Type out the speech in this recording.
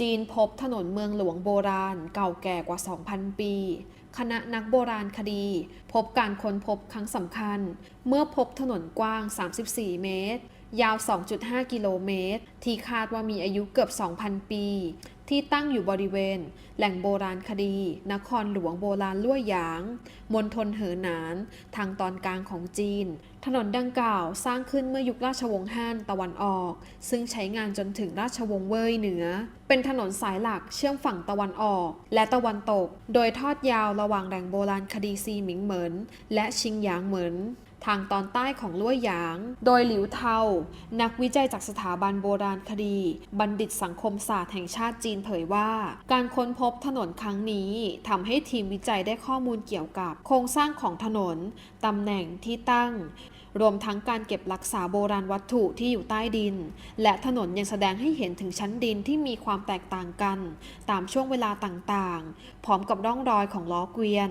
จีนพบถนนเมืองหลวงโบราณเก่าแก่กว่า 2,000 ปี คณะนักโบราณคดี พบการค้นพบครั้งสำคัญ เมื่อพบถนนกว้าง 34 เมตร ยาว 2.5 กิโลเมตร ที่คาดว่ามีอายุเกือบ 2,000 ปี ที่ตั้งอยู่บริเวณ แหล่งโบราณคดี นครหลวงโบราณล่วหยาง มณฑลเหอหนาน ทางตอนกลางของจีน ถนนดังกล่าวสร้างขึ้นเมื่อยุคราชวงศ์ฮั่นตะวันออก ซึ่งใช้งานจนถึงราชวงศ์เว่ยเหนือ เป็นถนนสายหลักเชื่อมฝั่งตะวันออก และตะวันตก โดยทอดยาวระหว่างแหล่งโบราณคดีซีหมิงเหมินและชิงหยางเหมิน ทางตอนใต้ของล่วหยาง โดยหลิวเทา นักวิจัยจากสถาบันโบราณคดี บัณฑิตสังคมศาสตร์แห่งชาติจีนเผยว่า การค้นพบถนนครั้งนี้ทำให้ทีมวิจัยได้ข้อมูลเกี่ยวกับ โครงสร้างของถนนตำแหน่งที่ตั้ง รวมทั้งการเก็บรักษาโบราณวัตถุที่อยู่ใต้ดิน และถนนยังแสดงให้เห็นถึงชั้นดินที่มีความแตกต่างกัน ตามช่วงเวลาต่างๆ พร้อมกับร่องรอยของล้อเกวียน